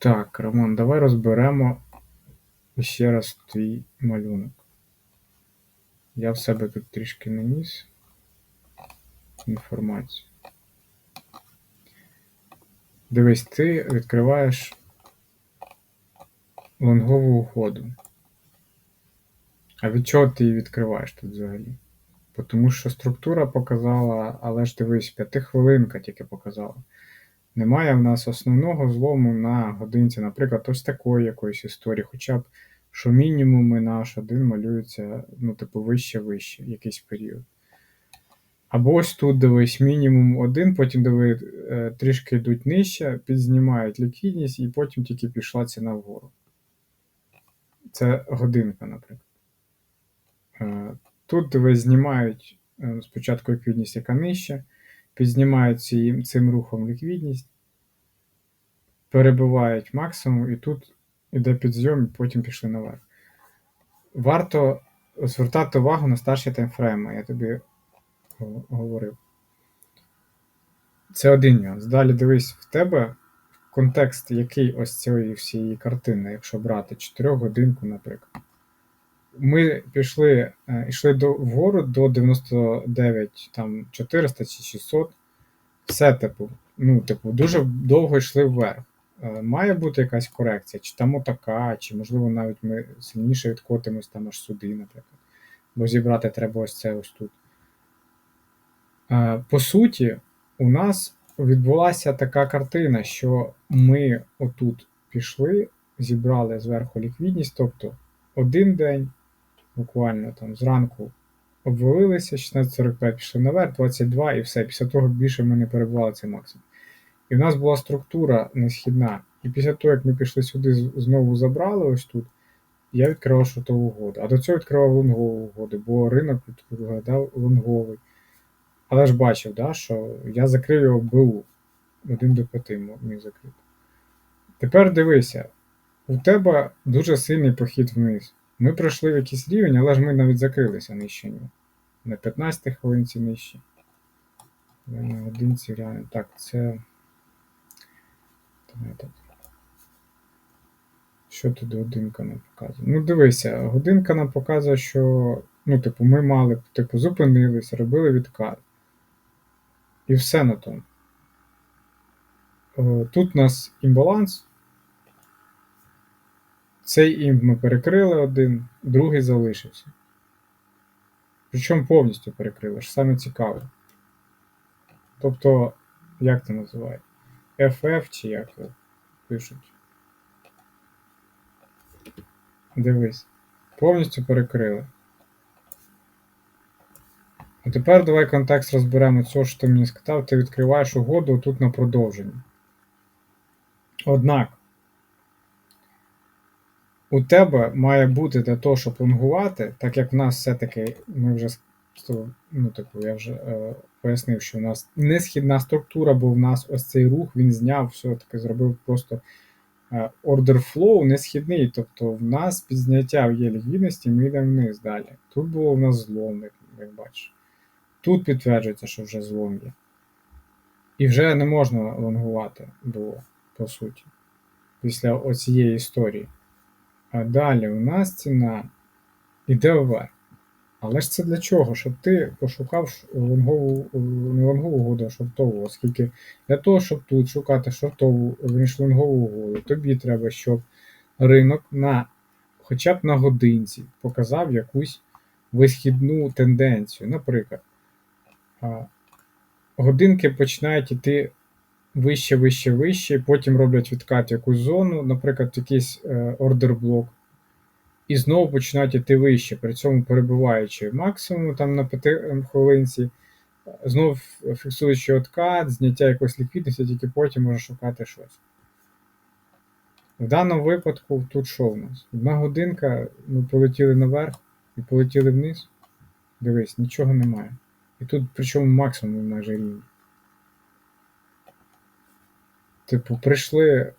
Так, Роман, давай розберемо ще раз твій малюнок. Я в себе тут трішки наніс інформацію. Дивись, ти відкриваєш лонгову угоду. А від чого ти її відкриваєш тут взагалі? Тому що структура показала, але ж дивись, п'ятихвилинка тільки показала. Немає в нас основного злому на годинці, наприклад, ось такої якоїсь історії, хоча б що мінімуми на H1 малюються, ну, типу, вище-вище, якийсь період. Або ось тут дивись, мінімум один, потім диви, е, трішки йдуть нижче, підзнімають ліквідність, і потім тільки пішла ціна вгору. Це годинка, наприклад. Е, Тут дивись, знімають е, спочатку ліквідність, яка нижче, підзнімають цим рухом ліквідність, перебивають максимум, і тут іде підйом, і потім пішли наверх. Варто звертати увагу на старші таймфрейми, я тобі говорив. Це один нюанс. Далі дивись, в тебе контекст, який ось цієї всієї картини, якщо брати 4 годинку, наприклад. Ми пішли, е, йшли до, вгору до 99, там 400 чи 600. Все, типу, ну, типу, дуже довго йшли вверх. Е, Має бути якась корекція, чи там отака, чи можливо навіть ми сильніше відкотимось там аж сюди, наприклад. Бо зібрати треба ось це ось тут. Е, По суті, у нас відбулася така картина, що ми отут пішли, зібрали зверху ліквідність, тобто один день, буквально там зранку обвалилися, 16.45 пішли наверх, 22 і все. Після того більше ми не перебували цей максимум. І в нас була структура несхідна. І після того, як ми пішли сюди, знову забрали ось тут, я відкривав шортову угоду. А до цього відкривав лонгову угоду, бо ринок виглядав лонговий. Але ж бачив, да, що я закрив його БУ. Один до п'яти міг закрити. Тепер дивися, у тебе дуже сильний похід вниз. Ми пройшли в якийсь рівень, але ж ми навіть закрилися нижче. На 15 хвилинці нижче. На годинці реально. Так, це. Що тут годинка нам показує? Ну, дивися, годинка нам показує, що ну, типу, ми мали, типу, зупинились, робили відкат. І все на тому. Е, Тут у нас імбаланс. Цей імп ми перекрили один, другий залишився. Причому повністю перекрили, ж саме цікаве. Тобто, як це називає? FF чи як пишуть. Дивись. Повністю перекрили. А тепер давай контекст розберемо цього, що ти мені сказав. Ти відкриваєш угоду тут на продовження. Однак, у тебе має бути для того, щоб лонгувати, так як в нас все-таки ми вже ну, типу, я вже е, пояснив, що у нас не східна структура, бо в нас ось цей рух він зняв, все-таки зробив просто order flow не східний. Тобто в нас під зняття є ліквідності, ми йдемо вниз далі. Тут було в нас злом, як, бачиш. Тут підтверджується, що вже злом є. І вже не можна лонгувати було, по суті, після оцієї історії. А далі у нас ціна йде вверх. Але ж це для чого? Щоб ти пошукав лонгову, е, не лонгову угоду, а шортову, оскільки для того, щоб тут шукати шортову, верніше лонгову угоду, тобі треба, щоб ринок на хоча б на годинці показав якусь висхідну тенденцію. Наприклад, годинки починають іти вище, вище, вище, потім роблять відкат якусь зону, наприклад, якийсь е, ордер блок, і знову починають іти вище, при цьому перебуваючи максимум там на 5 хвилинці, знову фіксуючи откат, зняття якоїсь ліквідності, тільки потім може шукати щось. В даному випадку тут що в нас? Одна годинка, ми полетіли наверх і полетіли вниз. Дивись, нічого немає. І тут причому максимум майже рівні. Типу, прийшли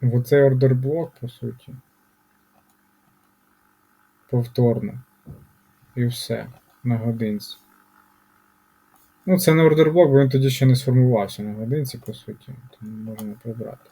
в оцей ордерблок, по суті. Повторно. І все. На годинці. Ну, це не ордерблок, бо він тоді ще не сформувався на годинці, по суті. Тому можна прибрати.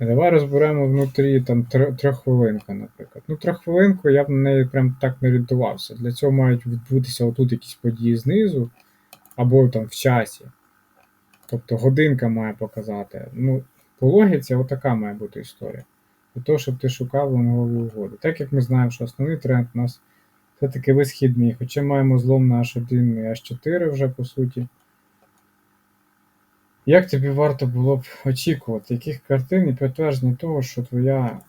Давай розберемо внутрі там тр- трьоххвилинка, наприклад. Ну, трьоххвилинку я б на неї прям так не орієнтувався. Для цього мають відбутися отут якісь події знизу, або там в часі. Тобто годинка має показати. Ну, по логіці, отака має бути історія. Для того, щоб ти шукав лонгові угоди. Так як ми знаємо, що основний тренд у нас все-таки висхідний, хоча маємо злом на H1 і H4 вже по суті. Як тобі варто було б очікувати, яких картин і підтвердження того, що твоя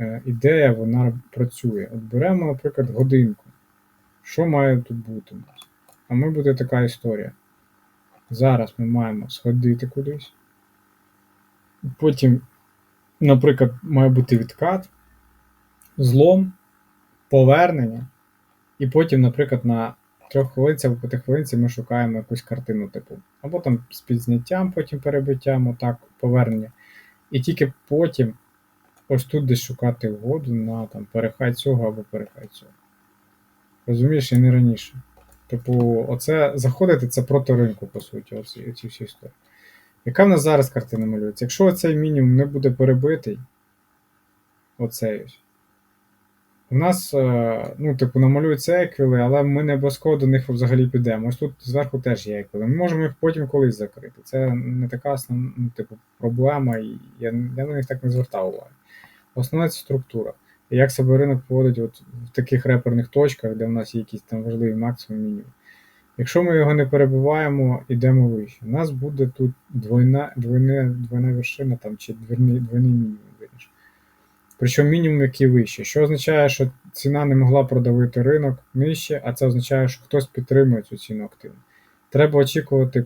е, ідея вона працює? От беремо, наприклад, годинку. Що має тут бути? А ми буде така історія. Зараз ми маємо сходити кудись. Потім, наприклад, має бути відкат, злом, повернення. І потім, наприклад, на трьох хвилинці або п'ятихвилинці ми шукаємо якусь картину, типу, або там з підзняттям, потім перебиттям, отак, повернення. І тільки потім ось тут десь шукати угоду на там, перехай цього або перехай цього. Розумієш, і не раніше. Типу, оце заходити це проти ринку, по суті, оці, оці всі історії. Яка в нас зараз картина малюється? Якщо оцей мінімум не буде перебитий, оцей. У нас, е, ну, типу, намалюються еквіли, але ми не обов'язково до них взагалі підемо. Ось тут зверху теж є еквіли. Ми можемо їх потім колись закрити. Це не така ну, типу, проблема, і я, я на них так не звертав уваги. Основна це структура. І як себе ринок поводить от в таких реперних точках, де в нас є якісь там важливі максимум мінімум. Якщо ми його не перебиваємо, йдемо вище. У нас буде тут двойна, двойна, двойна вершина там, чи двойний, двойний мінімум. Причому мінімум який вище, що означає, що ціна не могла продавити ринок нижче, а це означає, що хтось підтримує цю ціну активно. Треба очікувати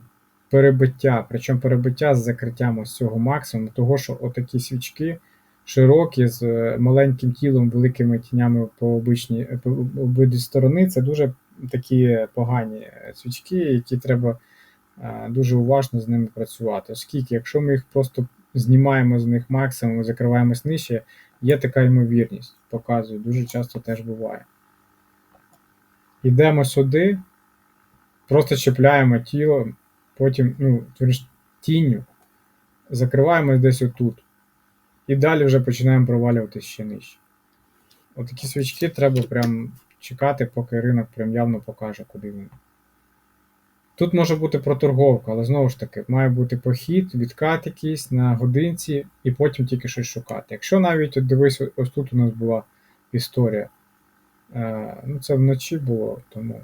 перебиття, причому перебиття з закриттям ось цього максимуму, того що отакі свічки широкі, з е, маленьким тілом, великими тінями по обичній по обидві сторони, це дуже такі погані свічки, які треба е, дуже уважно з ними працювати. Оскільки, якщо ми їх просто знімаємо з них максимум і закриваємось нижче, є така ймовірність, показую, дуже часто теж буває. Йдемо сюди, просто чіпляємо тіло, потім ну, тінню, закриваємось десь отут. І далі вже починаємо провалюватися ще нижче. Отакі свічки треба прям чекати, поки ринок прям явно покаже, куди він. Тут може бути проторговка, але знову ж таки, має бути похід, відкат якийсь на годинці, і потім тільки щось шукати. Якщо навіть от дивись, ось тут у нас була історія. Е, ну, це вночі було, тому.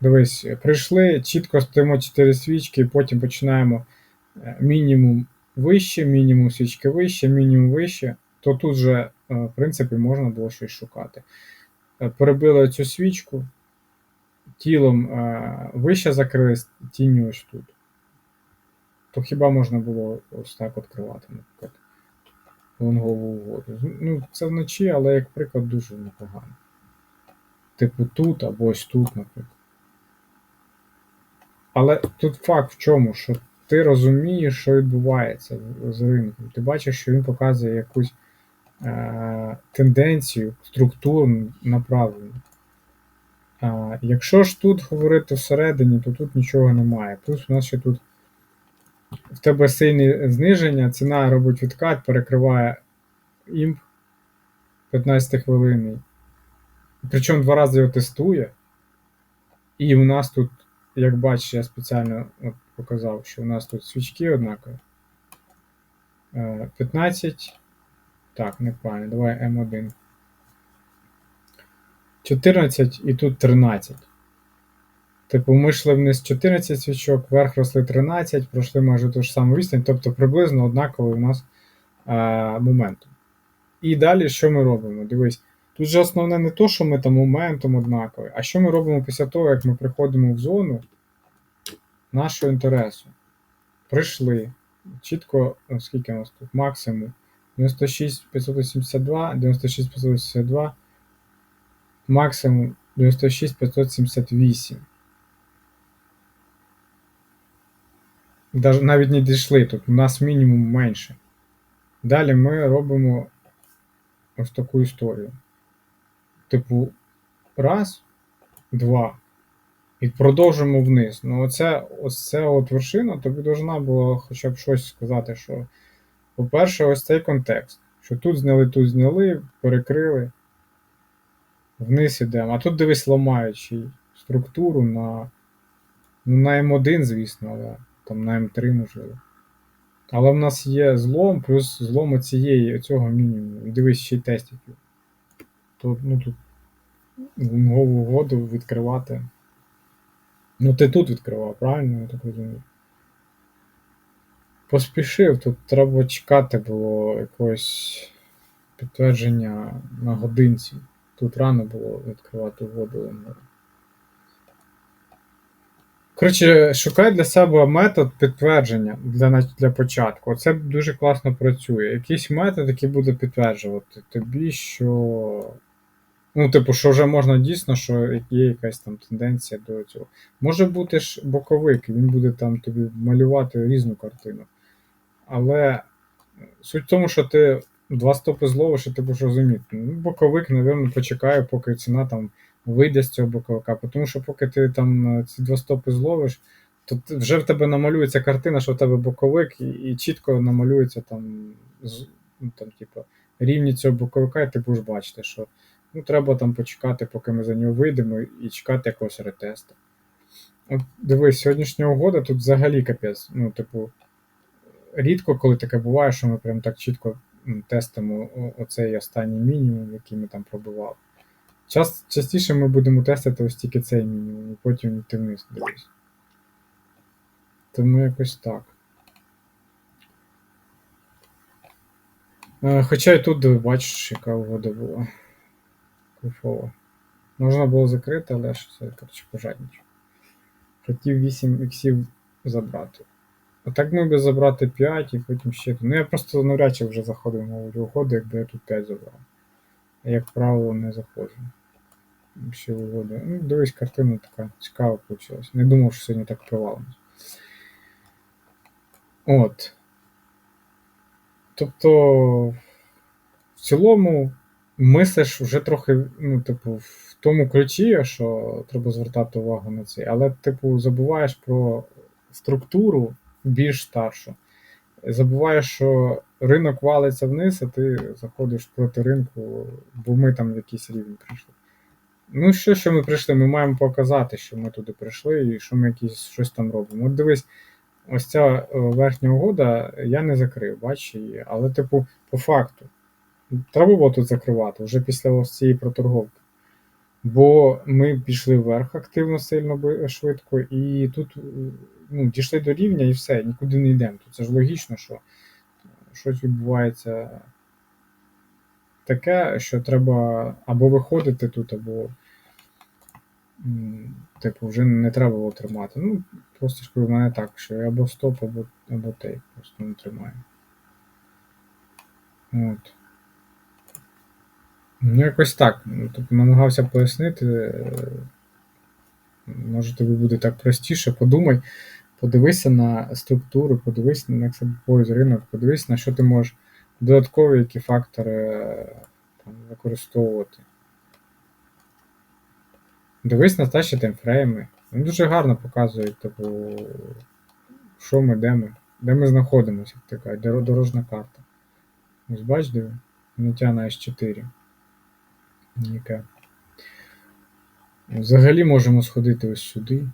Дивись, прийшли, чітко стоїмо 4 свічки, і потім починаємо е, мінімум вище, мінімум свічки вище, мінімум вище, то тут же, е, в принципі, можна було щось шукати. Е, Перебили цю свічку, тілом е, вище закрили, тінню ось тут. То хіба можна було ось так відкривати, наприклад, лонгову угоду. Ну, це вночі, але як приклад дуже непогано. Типу тут або ось тут, наприклад. Але тут факт в чому, що ти розумієш, що відбувається з ринком. Ти бачиш, що він показує якусь тенденцію, структуру направлену. Якщо ж тут говорити всередині, то тут нічого немає. Плюс у нас ще тут в тебе сильне зниження, ціна робить відкат, перекриває імп 15 хвилинний. Причому два рази його тестує. І у нас тут, як бачиш, я спеціально от показав, що у нас тут свічки однакові. Е, 15. Так, неправильно. Давай М1. 14 і тут 13. Типу, ми йшли вниз 14 свічок, вверх росли 13, пройшли майже ту ж саму відстань, тобто приблизно однаковий у нас е, моментум. І далі що ми робимо? Дивись, тут же основне не то, що ми там моментом однаковий, а що ми робимо після того, як ми приходимо в зону нашого інтересу. Прийшли. Чітко, о, скільки у нас тут максимум? 96 582, 96 582, максимум 96 578. Даже навіть не дійшли тут, у нас мінімум менше. Далі ми робимо ось таку історію. Типу, раз, два. І продовжимо вниз. Ну, оце, ось от вершина, тобі должна була хоча б щось сказати, що По-перше, ось цей контекст. Що тут зняли, тут зняли, перекрили. Вниз ідемо. А тут дивись, ламаючи структуру на. Ну, на М1, звісно, але там на М3 можливо. Але в нас є злом, плюс злом цієї цього мінімуму. І дивись ще й тестів. То, ну, тут вимогову угоду відкривати. Ну, ти тут відкривав, правильно, я так розумію. Поспішив, тут треба чекати було якогось підтвердження на годинці. Тут рано було відкривати угоду. Коротше, шукай для себе метод підтвердження для, для початку. Оце дуже класно працює. Якийсь метод, який буде підтверджувати тобі, що. Ну, типу, що вже можна дійсно, що є якась там тенденція до цього. Може бути ж боковик, він буде там тобі малювати різну картину. Але суть в тому, що ти два стопи зловиш, і ти будеш розуміти. Ну, боковик, напевно, почекає, поки ціна там вийде з цього боковика. Тому що поки ти там е, ці два стопи зловиш, то вже в тебе намалюється картина, що в тебе боковик, і, чітко намалюється там, ну, там, типу, рівні цього боковика, і ти будеш бачити, що ну, треба там почекати, поки ми за нього вийдемо, і чекати якогось ретесту. От дивись, сьогоднішня угода тут взагалі капець. Ну, типу, рідко, коли таке буває, що ми прям так чітко тестимо оцей останній мінімум, який ми там пробували. Час, частіше ми будемо тестити ось тільки цей мінімум, і потім йти вниз дивись. Тому якось так. Е, Хоча і тут бачиш, яка угода була. Кайфова. Можна було закрити, але ж це, коротше, пожадничав. Хотів 8 іксів забрати. А так мог би забрати 5 і потім ще. Ну я просто навряд чи вже заходив на угоду, якби я тут 5 забрав. А як правило, не заходжу. Ще в угоду. Ну, дивись, картина така цікава вийшла. Не думав, що сьогодні так провалимось. От. Тобто, в цілому, мислиш вже трохи, ну, типу, в тому ключі, що треба звертати увагу на це, але, типу, забуваєш про структуру більш старшу. Забуваєш, що ринок валиться вниз, а ти заходиш проти ринку, бо ми там в якийсь рівень прийшли. Ну, що, що ми прийшли? Ми маємо показати, що ми туди прийшли і що ми якісь щось там робимо. От дивись, ось ця е, верхня угода я не закрив, бач її. Але, типу, по факту, треба було тут закривати вже після ось цієї проторговки. Бо ми пішли вверх активно, сильно швидко, і тут е, ну, дійшли до рівня і все, нікуди не йдемо. Це ж логічно, що щось відбувається таке, що треба або виходити тут, або типу, вже не треба було тримати. Ну, просто ж в мене так, що я або стоп, або, або тейк, просто не тримаю. От. Ну, якось так. Тобто намагався пояснити. Е, може, тобі буде так простіше, подумай, подивися на структуру, подивись на експорт ринок, подивись, на що ти можеш додаткові які фактори е, там, використовувати. Дивись на старші таймфрейми. Він дуже гарно показує, тобто, типу, що ми, де ми, де ми знаходимося, як така дорожна карта. Ось бач, диви, Натяна 4 яка. Взагалі можемо сходити ось сюди.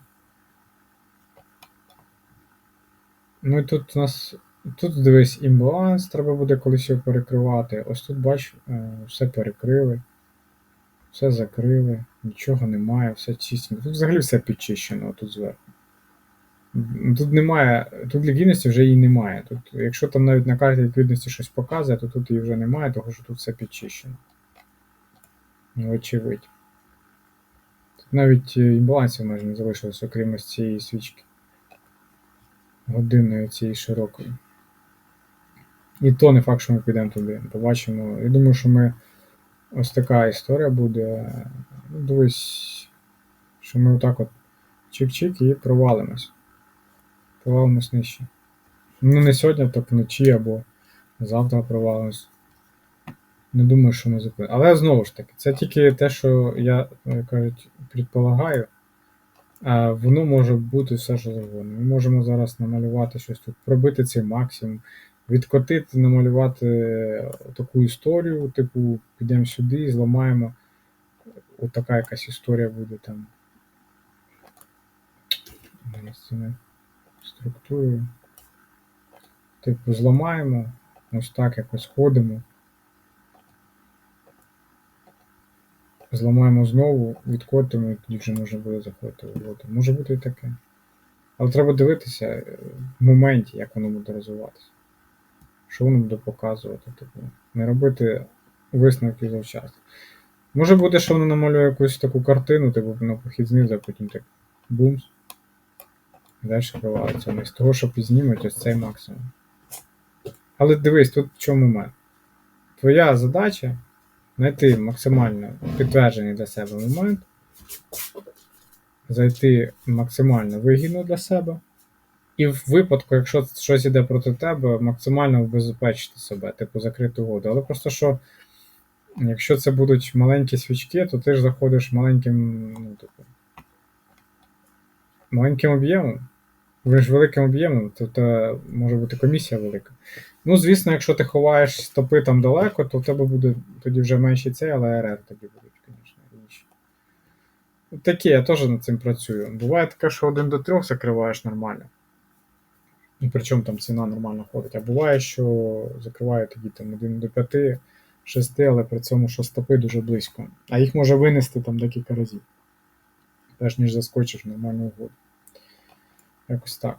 Ну і тут у нас. Тут дивись імбаланс, треба буде колись його перекривати. Ось тут бач, е, все перекрили, все закрили, нічого немає, все чистимо. Тут взагалі все підчищено тут зверху. Тут немає, тут ліквідності вже її немає. Тут, Якщо там навіть на карті ліквідності щось показує, то тут її вже немає, тому що тут все підчищено. Ну, очевидь. Тут навіть е, імбалансів майже не залишилось, окрім ось цієї свічки. Годинної цієї широкої. І то не факт, що ми підемо туди. Побачимо. Я думаю, що ми. Ось така історія буде. Ну, дивись, що ми отак от чик-чик і провалимось. Провалимось нижче. Ну, не сьогодні, так вночі або завтра провалимось. Не думаю, що ми зупинимо. Але знову ж таки, це тільки те, що я, як кажуть, предполагаю. А воно може бути все, що завгодно. Ми можемо зараз намалювати щось тут, пробити цей максимум. відкотити, намалювати таку історію, типу, підемо сюди, і зламаємо. От така якась історія буде там. Структурою. Типу, зламаємо, ось так якось ходимо. Зламаємо знову, відкотимо, і тоді вже можна буде заходити в воду. Може бути і таке. Але треба дивитися е, в моменті, як воно буде розвиватися. Що воно буде показувати. Типу, не робити висновки завчасно. Може бути, що воно намалює якусь таку картину, типу на похід знизу, а потім так бумс. Далі провалиться вниз. Того, що підзнімуть ось цей максимум. Але дивись, тут в чому момент. Твоя задача знайти максимально підтверджений для себе момент, зайти максимально вигідно для себе, і в випадку, якщо щось іде проти тебе, максимально убезпечити себе, типу закрити угоду. Але просто що, якщо це будуть маленькі свічки, то ти ж заходиш маленьким, ну, типу, маленьким об'ємом. Ви ж великим об'ємом, то, може бути комісія велика. Ну, звісно, якщо ти ховаєш стопи там далеко, то в тебе буде тоді вже менші цей, але РР тоді будуть, звісно, інші. От Таке, я теж над цим працюю. Буває таке, що один до трьох закриваєш нормально. І причому там ціна нормально ходить. А буває, що закриває тоді там 1 до 5, 6, але при цьому, що стопи дуже близько. А їх може винести там декілька разів. Перш ніж заскочиш в нормальну угоду. Якось так.